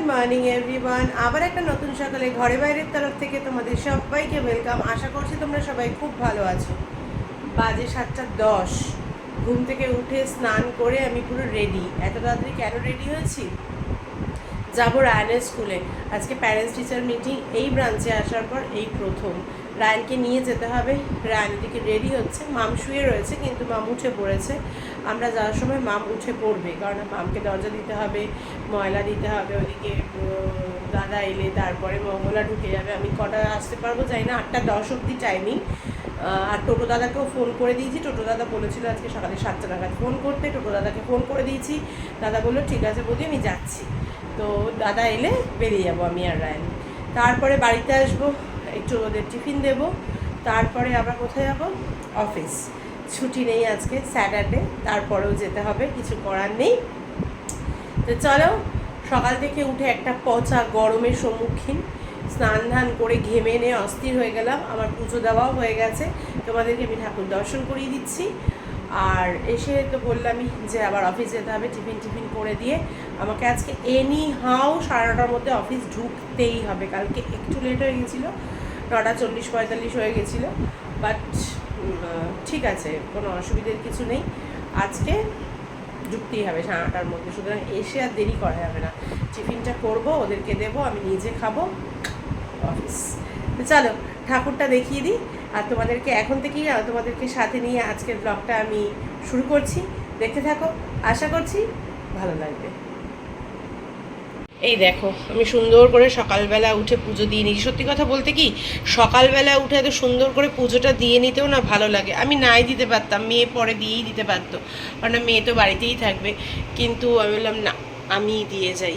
Good morning everyone আবার একটা নতুন সকালে ঘরে বাইরের তরফ থেকে তোমাদের সবাইকে ওয়েলকাম আশা করছি তোমরা সবাই খুব ভালো আছো। বাজে সাতটা দশ। ঘুম থেকে উঠে স্নান করে আমি পুরো রেডি এত তাড়াতাড়ি কেন রেডি হয়েছি? যাব রায়নের স্কুলে আজকে প্যারেন্টস টিচার মিটিং এই ব্রাঞ্চে আসার পর এই প্রথম। রায়নকে নিয়ে যেতে হবে। রায়ন এদিকে রেডি হচ্ছে। মাম শুয়ে রয়েছে, কিন্তু মাম উঠে পড়েছে। আমরা যাওয়ার সময় মাম উঠে পড়বে, কারণ মামকে দরজা দিতে হবে, ময়লা দিতে হবে, ওদিকে দাদা এলে তারপরে মঙ্গলা ঢুকে যাবে। আমি কটা আসতে পারব জানি না, আটটা দশ অবধি টাইমিং আর টোটো দাদাকেও ফোন করে দিয়েছি। টোটো দাদা বলেছিল আজকে সকালে সাতটা নাগাদ ফোন করতে। টোটো দাদাকে ফোন করে দিয়েছি। দাদা বলল, ঠিক আছে বৌদি, আমি যাচ্ছি। তো দাদা এলে বেরিয়ে যাব আমি আর রায়ন। তারপরে বাড়িতে আসব, একটু ওদের টিফিন দেবো। তারপরে আবার কোথায় যাব? অফিস। ছুটি নেই আজকে স্যাটারডে তারপরেও যেতে হবে, কিছু করার নেই। তো চলো, সকাল থেকে উঠে একটা পচা গরমের সম্মুখীন, স্নান ধান করে ঘেমে নিয়ে অস্থির হয়ে গেলাম। আমার পুজো দেওয়াও হয়ে গেছে, তোমাদেরকে আমি ঠাকুর দর্শন করিয়ে দিচ্ছি। আর এসে তো বললামই যে আবার অফিস যেতে হবে, টিফিন টিফিন করে দিয়ে। আমাকে আজকে এনি হাও সাড়ে নটার মধ্যে অফিস ঢুকতেই হবে। কালকে একটু লেট হয়ে গেছিল, নটা চল্লিশ পঁয়তাল্লিশ হয়ে গেছিল। বাট ঠিক আছে, কোনো অসুবিধের কিছু নেই। আজকে ঢুকতেই হবে সাড়ে মধ্যে, সুতরাং এসে আর দেরি করা যাবে না। টিফিনটা করব, ওদেরকে দেবো, আমি নিজে খাব। অফিস। চলো, ঠাকুরটা দেখিয়ে দিই। আর তোমাদেরকে এখন থেকেই তোমাদেরকে সাথে নিয়ে আজকের ব্লগটা আমি শুরু করছি। দেখতে থাকো, আশা করছি ভালো লাগবে। এই দেখো, আমি সুন্দর করে সকালবেলা উঠে পুজো দিয়ে নিই সত্যি কথা বলতে কি, সকালবেলা উঠে এত সুন্দর করে পুজোটা দিয়ে নিতেও না ভালো লাগে। আমি নাই দিতে পারতাম, মেয়ে পরে দিয়েই দিতে পারতো। কারণ মেয়ে তো বাড়িতেই থাকবে। কিন্তু আমি বললাম, না আমিই দিয়ে যাই।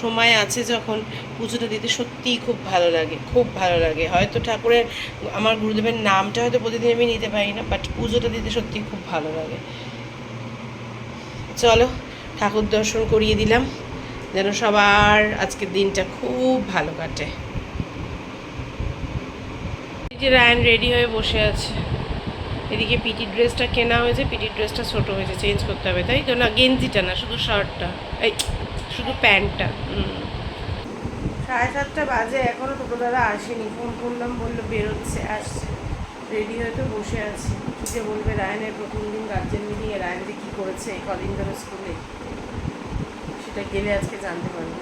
সময় আছে যখন পুজোটা দিতে সত্যিই খুব ভালো লাগে, খুব ভালো লাগে। হয়তো ঠাকুরের, আমার গুরুদেবের নামটা হয়তো প্রতিদিন আমি নিতে পারি না বাট পুজোটা দিতে সত্যিই খুব ভালো লাগে। চলো, ঠাকুর দর্শন করিয়ে দিলাম। যেন সবার আজকের দিনটা খুব ভালো কাটে। রায়ন রেডি হয়ে বসে আছে। এদিকে পিটি ড্রেসটা কেনা হয়েছে পিটি ড্রেসটা ছোট হয়েছে, চেঞ্জ করতে হবে, তাই তো? না, গেঞ্জিটা না, শুধু শার্টটা, এই, শুধু প্যান্টটা সাড়ে সাতটা বাজে এখনও টোটো দাদা আসেনি। ফোন করলাম, বলল বেরোচ্ছে, আসছে। রেডি হয়ে তো বসে আছি। কী যে বলবে রায়নের প্রথম দিন গার্জেন মিটিংয়ে রায়ন যে কী করেছে কদিন ধরে স্কুলে সেটা গেলে আজকে জানতে পারব।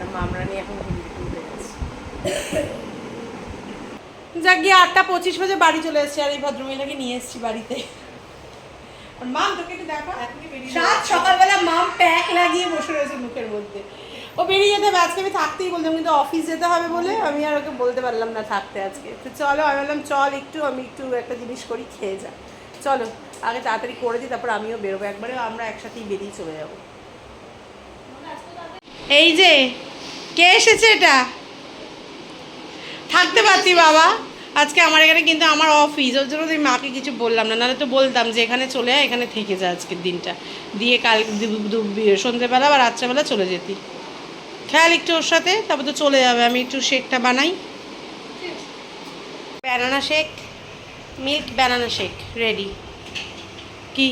আর মামরানি এখন গেছে যাক গিয়ে আটটা পঁচিশ বাজে বাড়ি চলে এসেছি আর এই ভদ্রমহিলাকে নিয়ে এসেছি বাড়িতে। মাম তোকে একটু দেখো। সাত সকালবেলা মাম প্যাক লাগিয়ে বসে রয়েছে মুখের মধ্যে। ও বেরিয়ে যেতে হবে আজকে আমি থাকতেই বলতাম কিন্তু অফিস যেতে হবে বলে আমি আর ওকে বলতে পারলাম না থাকতে আজকে। তো চলো আমি বললাম চল একটু আমি একটু একটা জিনিস করি খেয়ে যা। চলো। আগে তাড়াতাড়ি করে দিই তারপর আমিও বেরোবো। একবারে আমরা একসাথেই বেরিয়ে চলে যাব। এই যে কে এসেছে এটা? থাকতে পারতি বাবা। আজকে আমার এখানে কিন্তু আমার অফিস ওর জন্য আমি মাকে কিছু বললাম না। নাহলে তো বলতাম যে এখানে চলে আয় এখানে থেকে যা আজকের দিনটা। দিয়ে কাল সন্ধ্যেবেলা বা রাত্রেবেলা চলে যেতি। খেয়াল একটু ওর সাথে তারপর তো চলে যাবে। আমি একটু শেকটা বানাই। Banana shake milk banana shake ready কি?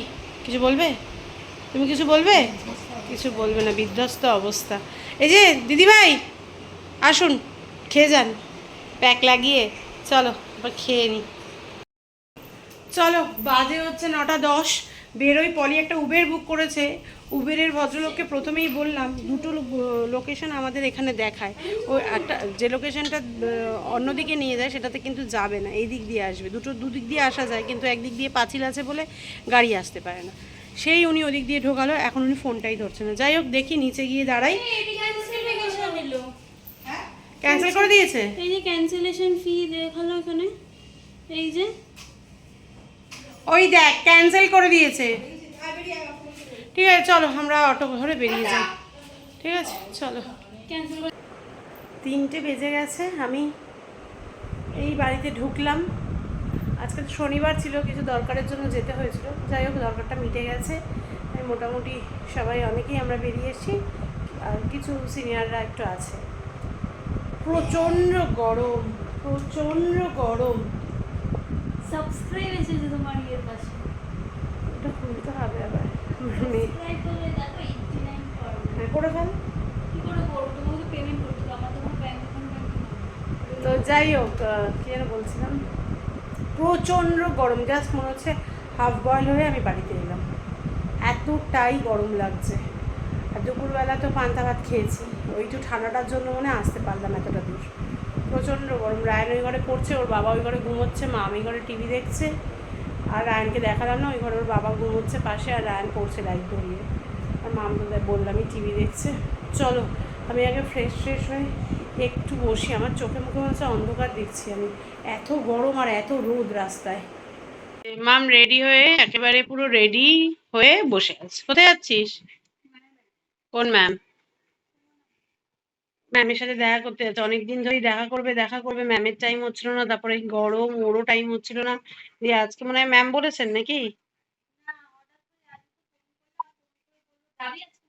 কিছু বলবে? তুমি কিছু বলবে? কিছু বলবে না, বিধ্বস্ত অবস্থা। এই যে, দিদিভাই, আসুন, খেয়ে যান। প্যাক লাগিয়ে, চলো, এবার খেয়ে নিই চলো, বাজে হচ্ছে নটা দশ। বেরোই পলি একটা উবের বুক করেছে। উবেরের ভদ্রলোককে প্রথমেই বললাম দুটো লোকেশন আমাদের এখানে দেখায়। ও একটা যে লোকেশনটা অন্যদিকে নিয়ে যায় সেটাতে কিন্তু যাবে না। এই দিক দিয়ে আসবে। দুটো দুদিক দিয়ে আসা যায় কিন্তু একদিক দিয়ে পাঁচিল আছে বলে গাড়ি আসতে পারে না। সেই উনি ওদিক দিয়ে ঢোকালো এখন উনি ফোনটাই ধরছে না। যাই হোক দেখি নিচে গিয়ে দাঁড়াই। ক্যান্সেল করে দিয়েছে? এই যে ক্যান্সেলেশন ফি দেখাল এখানে। এই যে ওই দেখ ক্যান্সেল করে দিয়েছে। ঠিক আছে, চলো, আমরা অটো ধরে বেরিয়ে যাই। ঠিক আছে, চলো। তিনটে বেজে গেছে, আমি এই বাড়িতে ঢুকলাম। আজকে শনিবার ছিল, কিছু দরকারের জন্য যেতে হয়েছিল। যাই হোক, দরকারটা মিটে গেছে। আমি মোটামুটি সবাই, অনেকেই আমরা বেরিয়ে এসেছি, আর কিছু সিনিয়ররা একটু আছে। প্রচণ্ড গরম প্রচণ্ড গরম। সাবস্ক্রাইব এসেছে তোমার ইয়ের পাশে। ওটা খুলতে হবে আবার। আমি- Subscribe করলে দেখো 89 করো। হ্যাঁ, করে ফেল। কি করে করব? তোমাকে করতে হবে। আমার তো তো যাই হোক কি যেন বলছিলাম? প্রচণ্ড গরম। জাস্ট মনে হচ্ছে হাফ বয়েল হয়ে আমি বাড়িতে এলাম। এতটাই গরম লাগছে। আর দুপুরবেলা তো পান্তা ভাত খেয়েছি। ওই একটু ঠান্ডাটার জন্য মনে আসতে পারলাম এতটা দূর। প্রচণ্ড গরম। রায়ন ওই ঘরে পড়ছে, ওর বাবা ওই ঘরে ঘুমোচ্ছে, মা আমি ঘরে টিভি দেখছে। আর রায়নকে দেখালাম না, ওই ঘরে ওর বাবা ঘুমোচ্ছে পাশে আর রায়ন পড়ছে লাইট ধরিয়ে। আর মা আমাদের বললামই টিভি দেখছে। চলো, আমি আগে ফ্রেশ ফ্রেশ হয়ে একটু বসি। আমার চোখে মুখে হচ্ছে অন্ধকার দেখছি আমি। এত গরম আর এত রোদ রাস্তায়। মাম রেডি হয়ে, একেবারে পুরো রেডি হয়ে বসে আছে। কোথায় যাচ্ছিস? কোন ম্যাম ম্যামের সাথে দেখা করতে যাচ্ছে। অনেকদিন ধরেই দেখা করবে দেখা করবে। ম্যামের টাইম হচ্ছিল না, তারপরে গরম, ওরও টাইম হচ্ছিল না। দিয়ে আজকে মনে হয় ম্যাম বলেছেন নাকি? আজকে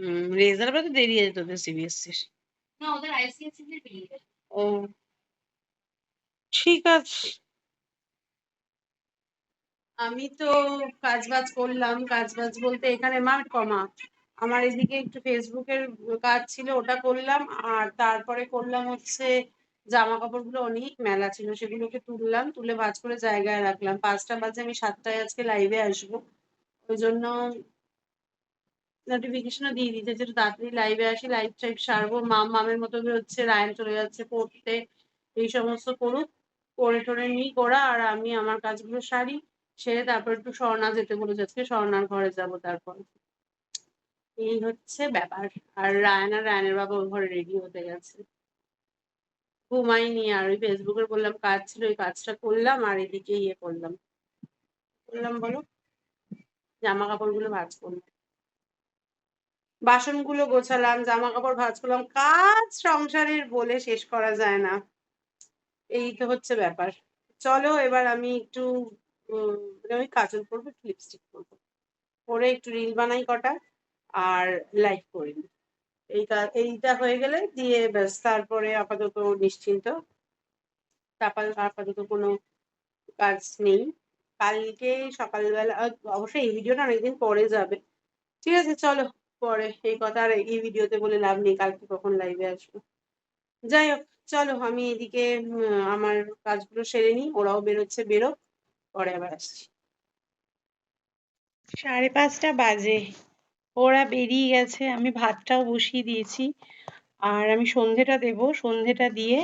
হুম রেজাল্ট তো দেরি আছে তোদের সিবিএসসির না ওদের আইসিএসসি বেরিয়ে ও ঠিক আছে আমি তো কাজ বাজ করলাম কাজ বাজ বলতে এখানে মার কমা। আমার এদিকে একটু ফেসবুকের কাজ ছিল ওটা করলাম আর তারপরে করলাম হচ্ছে জামা কাপড়গুলো অনেক মেলা ছিল সেগুলোকে তুললাম তুলে ভাঁজ করে জায়গায় রাখলাম। পাঁচটা বাজে আমি সাতটায় আজকে লাইভে আসব। ওই জন্য নোটিফিকেশনও দিয়ে দিতে যে তাড়াতাড়ি লাইভে আসি লাইভ টাইভ সারবো, মাম, মামের মতো হচ্ছে, রায়ন চলে যাচ্ছে পড়তে, এই সমস্ত করুক করে টোরে নিই করা, আর আমি আমার কাজগুলো সারি, সেরে তারপর একটু স্বর্ণা যেতে বলে যাচ্ছে স্বর্ণার ঘরে যাব তারপর। এই হচ্ছে ব্যাপার, আর রায়ন আর রায়নের বাবা ঘরে রেডি হতে গেছে। ঘুমাইনি আর ওই ফেসবুকের বললাম কাজ ছিল, ওই কাজটা করলাম, আর এদিকে ইয়ে করলাম। করলাম বলো, জামা কাপড়গুলো ভাঁজ করলাম। বাসনগুলো গোছালাম জামা কাপড় ভাজ করলাম কাজ সংসারের বলে শেষ করা যায় না। এই তো হচ্ছে ব্যাপার। চলো এবার আমি একটু উম, মানে কাজল করব একটু লিপস্টিক করব। পরে একটু রিল বানাই কটা আর লাইক করি। এইটা এইটা হয়ে গেলে দিয়ে ব্যাস তারপরে আপাতত নিশ্চিন্ত। আপাতত কোনো কাজ নেই। কালকে সকালবেলা অবশ্যই এই ভিডিওটা অনেকদিন পরে যাবে। ঠিক আছে চলো। পরে এই কথা আর এই ভিডিওতে বলে লাভ নেই, কালকে কখন লাইভে আসব। যাই হোক চলো আমি এদিকে আমার কাজগুলো সেরে নিই, ওরাও বেরোচ্ছে বেরো পরে আবার আসছি। সাড়ে পাঁচটা বাজে, ওরা বেরিয়ে গেছে, আমি ভাতটাও বসিয়ে দিয়েছি, আর আমি সন্ধেটা দেব, সন্ধেটা দিয়ে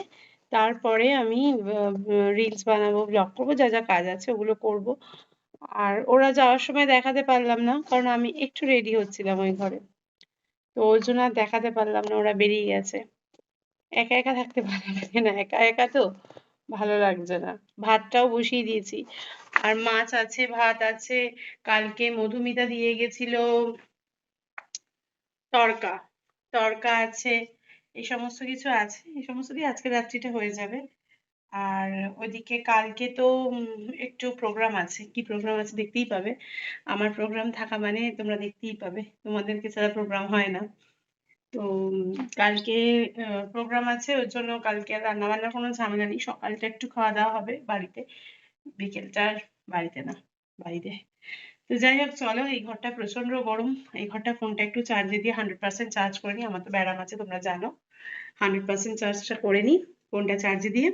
তারপরে আমি রিলস বানাবো ব্লগ করব, যা যা কাজ আছে ওগুলো করব। আর ওরা যাওয়ার সময় দেখাতে পারলাম না, কারণ আমি একটু রেডি হচ্ছিলাম ওই ঘরে। তো ওই জন্য আর দেখাতে পারলাম না, ওরা বেরিয়ে গেছে। একা একা থাকতে ভালো লাগে না, একা একা তো ভালো লাগছে না। ভাতটাও বসিয়ে দিয়েছি। আর মাছ আছে, ভাত আছে, কালকে মধুমিতা দিয়ে গেছিল তড়কা তড়কা আছে, এই সমস্ত কিছু আছে, এই সমস্ত দিয়ে আজকে রাত্রিটা হয়ে যাবে। আর ওইদিকে কালকে তো একটু প্রোগ্রাম আছে। কি প্রোগ্রাম আছে দেখতেই পাবে। আমার প্রোগ্রাম থাকা মানে তোমরা দেখতেই পাবে। তোমাদেরকে ছাড়া প্রোগ্রাম হয় না। তো কালকে প্রোগ্রাম আছে। ওর জন্য কালকে রান্না বান্নার কোনো ঝামেলা নেই। সকালটা একটু খাওয়া দাওয়া হবে বাড়িতে। বিকেলটা বাড়িতে না, বাড়িতে। তো যাই হোক, চলো, এই ঘরটা প্রচণ্ড গরম। এই ঘরটা ফোনটা একটু চার্জে দিয়ে হান্ড্রেড পার্সেন্ট চার্জ করে নিই। আমার তো ব্যারাম আছে, তোমরা জানো। হান্ড্রেড পার্সেন্ট চার্জটা করে নিই, ফোনটা চার্জে দিয়ে।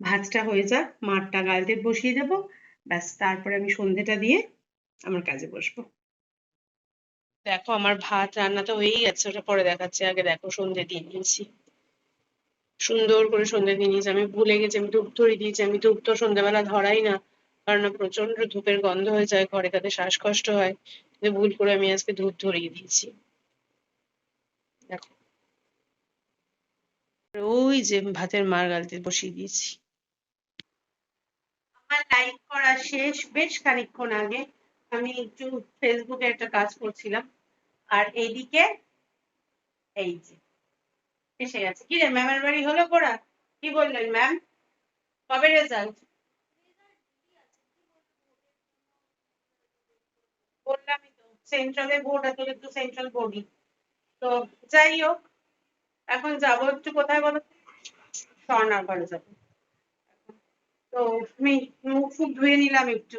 ভাতটা হয়ে যাক, মাঠটা গালতে বসিয়ে দেবো। ব্যাস, তারপরে আমি সন্ধেটা দিয়ে আমার কাজে বসবো। দেখো, আমার ভাত রান্না তো হয়েই গেছে, ওটা পরে দেখাচ্ছি। আগে দেখো সন্ধে দিয়ে নিয়েছি। সুন্দর করে সন্ধে দিয়ে নিয়েছি। আমি ভুলে গেছি, আমি ধূপ ধরিয়ে দিয়েছি। আমি ধূপ তো সন্ধ্যেবেলা ধরাই না, কারণ প্রচণ্ড ধূপের গন্ধ হয়ে যায়, ঘরে তাতে শ্বাসকষ্ট হয়। ভুল করে আমি আজকে ধূপ ধরিয়ে দিয়েছি। দেখো। ওই যে ভাতের মার গালতে বসিয়ে দিয়েছি। লাইভ করা শেষ। বেশ খানিকক্ষণ আগে আমি একটু ফেসবুকে একটা কাজ করছিলাম। আর এইদিকে এই যে, এসে গেছে। কি রে ম্যামের বাড়ি হলো পড়া কি বললেন ম্যাম কবে রেজাল্ট সেন্ট্রালে বোর্ড আছে তো সেন্ট্রাল বোর্ডই তো যাই হোক, এখন যাব একটু কোথায় বলো? তো? স্বর্ণার ঘরে যাব। তো আমি মুখ ফুক ধুয়ে নিলাম একটু।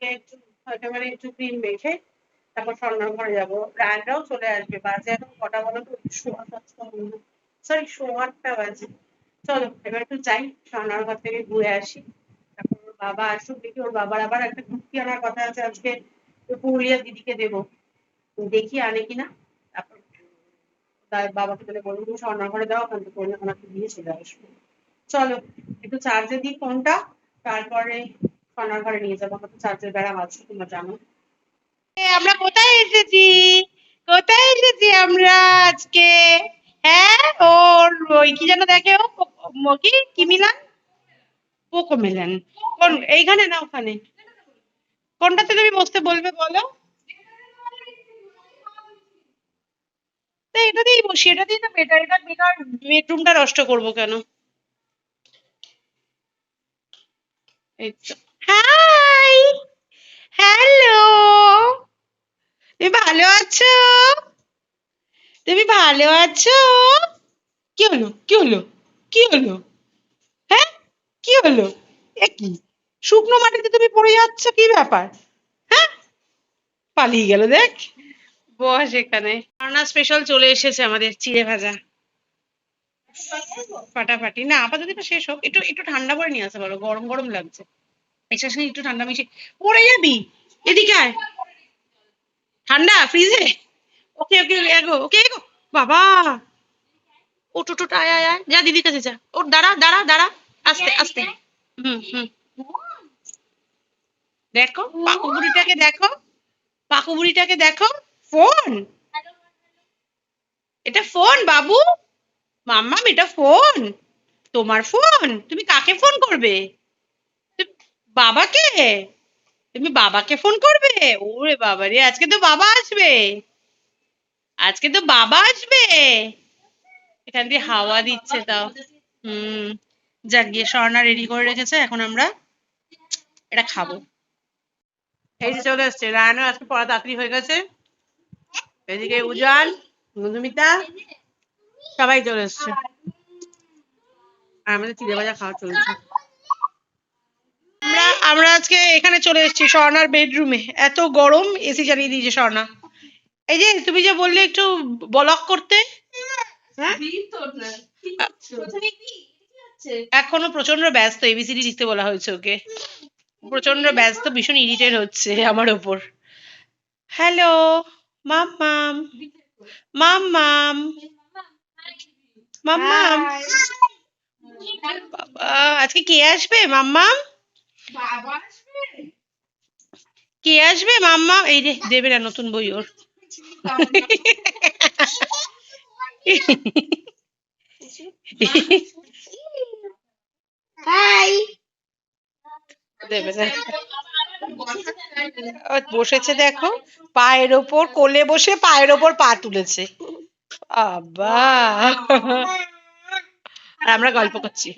একটু একেবারে একটু ক্রিম মেখে তারপর স্বর্ণার ঘরে যাব। রায়নরাও চলে আসবে। বাজে এখন কটা বলো তো? সোয়া সরি সোয়া আটটা বাজে। চলো, এবার একটু যাই, স্বর্ণার ঘর থেকে ঘুরে আসি। তারপর ওর বাবা আসুক দেখি, ওর বাবার আবার একটা কুর্তি আনার কথা আছে আজকে। পুরুলিয়া দিদিকে দেবো। দেখি আনে কিনা। তারপর তার বাবাকে তাহলে বলব তুমি স্বর্ণার ঘরে দাও ওখান থেকে ওনাকে দিয়ে চলে আসব। চলো, একটু চার্জে দিই ফোনটা তারপরে স্বর্ণার ঘরে নিয়ে যাব আমার তো চার্জের বেড়া আছে, তোমরা জানো। আমরা কোথায় এসেছি? কোথায় এসেছি আমরা আজকে? হ্যাঁ ওর ওই কি যেন দেখে ও কি কি? মিলান পোকো মিলান। কোন, এইখানে না ওখানে? কোনটাতে তুমি বসতে বলবে বলো? তো এটাতেই বসি, এটা এটাতেই তো বেটার, এটা বেকার, বেডরুমটা নষ্ট করব কেন এই তো হাই হ্যালো তুমি ভালো আছো? তুমি ভালো আছো? কি হলো? কি হলো? কি হলো? হ্যাঁ? কি হলো? এ কি? শুকনো মাটিতে তুমি পড়ে যাচ্ছ? কি ব্যাপার? হ্যাঁ? পালিয়ে গেল, দেখ। বস এখানে। রান্না স্পেশাল চলে এসেছে আমাদের চিড়ে ভাজা। ফাটাফাটি। না, আপাতত এটা শেষ হোক। একটু একটু ঠান্ডা করে নিয়ে আসতে পারো। গরম গরম লাগছে। এটার সঙ্গে একটু ঠান্ডা মিশিয়ে পড়ে যাবি? এদিকে আয়। ঠান্ডা? ফ্রিজে? ওকে ওকে এগো ওকে, এগো। বাবা! ও টোটো আয় আয় আয়। যা, দিদির কাছে যা। ওর দাঁড়া দাঁড়া দাঁড়া। আস্তে আস্তে। হুম হুম। দেখো পাকু বুড়িটাকে দেখো। পাকু বুড়িটাকে দেখো। ফোন! এটা ফোন, বাবু। মাম্মাম এটা ফোন। তোমার ফোন? তুমি কাকে ফোন করবে? বাবাকে? তুমি বাবাকে ফোন করবে? ওরে বাবা রে, আজকে তো বাবা আসবে। আজকে তো বাবা আসবে। এখান দিয়ে হাওয়া দিচ্ছে তাও। হুম, যাক, গিয়ে স্বর্ণা রেডি করে রেখেছে, এখন আমরা এটা খাব। এই যে চলে এসছে, রায়নও আজকে পড়া তাড়াতাড়ি হয়ে গেছে। এদিকে উজান, মধুমিতা সবাই চলে এসছে। আমাদের চিড়ে ভাজা খাওয়া চলছে। আমরা আমরা আজকে এখানে চলে এসেছি স্বর্ণার বেডরুমে এত গরম এসি চালিয়ে দিয়েছে স্বর্ণা। এই যে তুমি যে বললে একটু ব্লক করতে? হ্যাঁ? এখনও প্রচণ্ড ব্যস্ত এবিসিডি লিখতে বলা হয়েছে ওকে। প্রচণ্ড ব্যস্ত ভীষণ ইরিটেট হচ্ছে আমার ওপর। হ্যালো মাম্মাম। মাম্মাম। মাম্মাম বাবা আজকে কে আসবে মাম্মাম কে আসবে মাম্মা? এই রে দেবে না নতুন বই ওর। দেবে না। ও বসেছে দেখো পায়ের ওপর কোলে বসে পায়ের ওপর পা তুলেছে। আর আমরা গল্প করছি।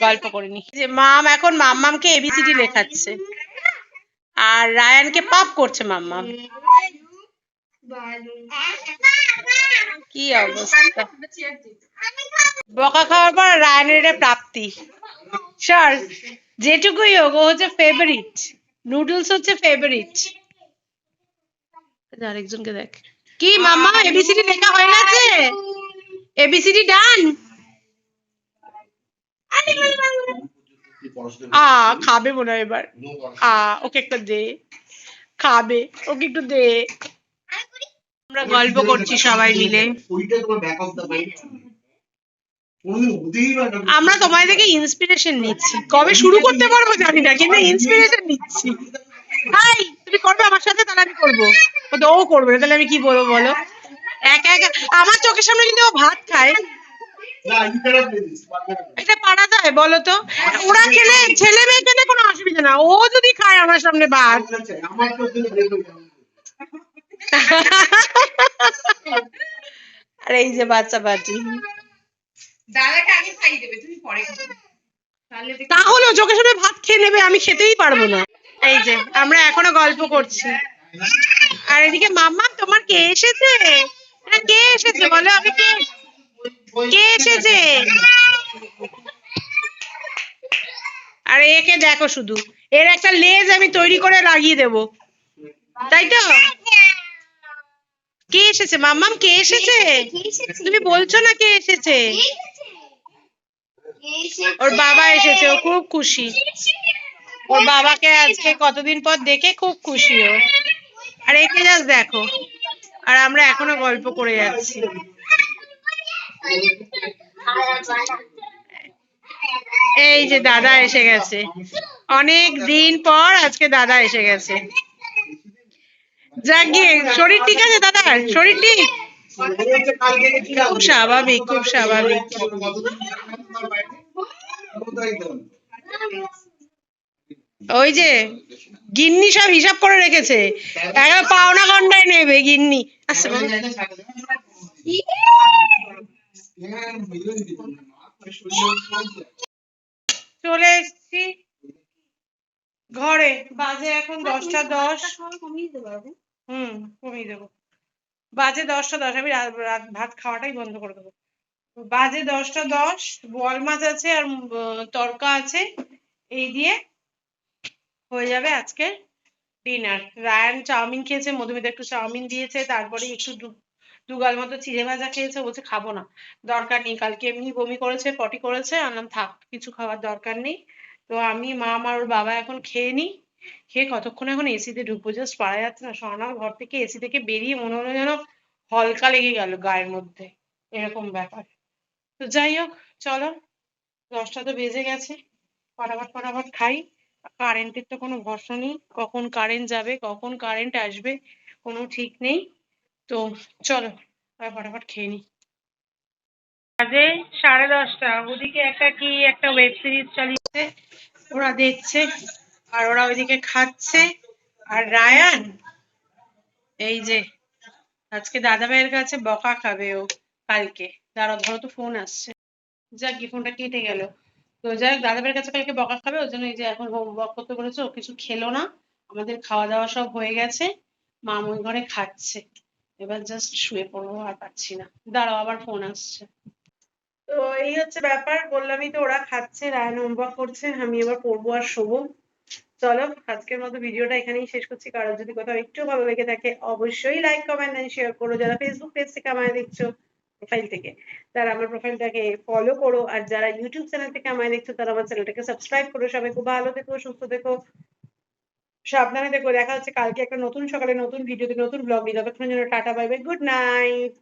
গল্প করিনি। যে মাম এখন মাম্মামকে এবিসিডি লেখাচ্ছে। আর রায়ানকে পাপ করছে মাম্মাম। কি অবস্থা? বকা খাওয়ার পর রায়ানের প্রাপ্তি। স্যার যেটুকুই হোক, ও হচ্ছে ফেভারিট নুডলস হচ্ছে ফেভারিট আরেকজনকে দেখ। কি মাম্মা এবিসিডি লেখা হয়ে গেছে এবিসিডি ডান আ খাবে মনে হয় এবার। আ ওকে একটা দে। খাবে ওকে একটু দে। আমরা গল্প করছি সবাই মিলে। আমরা তোমায় থেকে ইন্সপিরেশন নিচ্ছি। কবে শুরু করতে পারব জানি না কিন্তু ইন্সপিরেশন নিচ্ছি। হাই তুমি করবে আমার সাথে তাহলে আমি করব। ও তো ও করবে না তাহলে আমি কি বলব বলো? একা একা আমার চোখের সামনে কিন্তু ও ভাত খায়। এটা পারা যায় বলো তো? ওরা খেলে ছেলে মেয়ে খেলে কোনো অসুবিধা না ও যদি খায় আমার সামনে ভাত। আর এই যে বাচ্চা বাটি দাদাকে আগে খাইয়ে দেবে তুমি পরে তাহলে চোখের সামনে ভাত খেয়ে নেবে আমি খেতেই পারব না। এই যে আমরা এখনও গল্প করছি। আর এদিকে মাম্মা তোমার কে এসেছে? কে এসেছে? বলো আমি কে কে এসেছে? আর একে দেখো শুধু। এর একটা লেজ আমি তৈরি করে লাগিয়ে দেব। তাই তো? কে এসেছে? মাম্মাম কে এসেছে? তুমি বলছো না কে এসেছে? ওর বাবা এসেছে, ও খুব খুশি। ওর বাবাকে আজকে কতদিন পর দেখে খুব খুশি ও। আর একে জাস্ট দেখো, আর আমরা এখনও গল্প করে যাচ্ছি। এই যে দাদা এসে গেছে। অনেক দিন পর আজকে দাদা এসে গেছে। যাক গিয়ে শরীর ঠিক আছে দাদার শরীর ঠিক? খুব স্বাভাবিক খুব স্বাভাবিক। ওই যে, গিন্নি সব হিসাব করে রেখেছে। একবার পাওনা গন্ডায় নেবে গিন্নি। আচ্ছা চলে এসেছি ঘরে। বাজে এখন দশটা দশ। হুম, কমিয়ে দেবো। বাজে দশটা দশ, আমি ভাত খাওয়াটাই বন্ধ করে দেবো। বাজে দশটা দশ, বল মাছ আছে আর তরকা আছে, এই দিয়ে হয়ে যাবে আজকে ডিনার রায়ান চাউমিন খেয়েছে, মধুমিতা একটু চাউমিন দিয়েছে, তারপরে একটু দুগাল মতো চিড়ে ভাজা খেয়েছে বলছে খাব না। দরকার নেই, কালকে এমনি বমি করেছে, পটি করেছে আনলাম থাক, কিছু খাওয়ার দরকার নেই। তো আমি, মা, আমার, ওর বাবা এখন খেয়ে নিই। খেয়ে কতক্ষণ এখন এসিতে ঢুকবো? জাস্ট পারা যাচ্ছে না। স্বর্ণার ঘর থেকে এসি থেকে বেরিয়ে মনে হলো যেন হলকা লেগে গেল গায়ের মধ্যে। এরকম ব্যাপার। তো যাই হোক, চলো। দশটা তো বেজে গেছে। ফটাফট ফটাফট খাই। কারেন্টের তো কোনো ভরসা নেই। কখন কারেন্ট যাবে, কখন কারেন্ট আসবে, কোনো ঠিক নেই। তো চলো ফটাফট খেয়ে নিই বাজে সাড়ে দশটা। ওদিকে একটা কি একটা ওয়েব সিরিজ চালিয়েছে, ওরা দেখছে। আর ওরা ওইদিকে খাচ্ছে। আর রায়ান, এই যে, আজকে দাদা ভাইয়ের কাছে বকা খাবে ও কালকে। দাঁড়াও, ধরো তো ফোন আসছে। যাক, গিয়ে ফোনটা কেটে গেল। তো যাই হোক দাদা ভাইয়ের কাছে কালকে বকা খাবে ওই জন্য এই যে এখন হোমওয়ার্ক করতে বলেছে, ও কিছু খেলো না। আমাদের খাওয়া দাওয়া সব হয়ে গেছে। মামুই ঘরে খাচ্ছে। এবার জাস্ট শুয়ে পড়ব, আর পাচ্ছি না। দাঁড়াও, আবার ফোন আসছে। তো এই হচ্ছে ব্যাপার, বললামই তো ওরা খাচ্ছে, রায়ন হোমওয়ার্ক করছে, আমি এবার পড়ব আর শোবো। চলো, আজকের মতো ভিডিওটা এখানেই শেষ করছি। কারোর যদি কোথাও একটু ভালো লেগে থাকে, অবশ্যই লাইক কমেন্ট এন্ড শেয়ার করো। যারা ফেসবুক পেজ থেকে আমায় দেখছ প্রোফাইল থেকে, তারা আমার প্রোফাইলটাকে ফলো করো। আর যারা ইউটিউব চ্যানেল থেকে আমায় দেখছ, তারা আমার চ্যানেলটাকে সাবস্ক্রাইব করো। সবাই খুব ভালো থেকো, সুস্থ থেকো। সাবধানে দেখো দেখা হচ্ছে কালকে একটা নতুন সকালে নতুন ভিডিওতে, নতুন ব্লগ নিয়ে। ততক্ষণের জন্য tata bye bye good night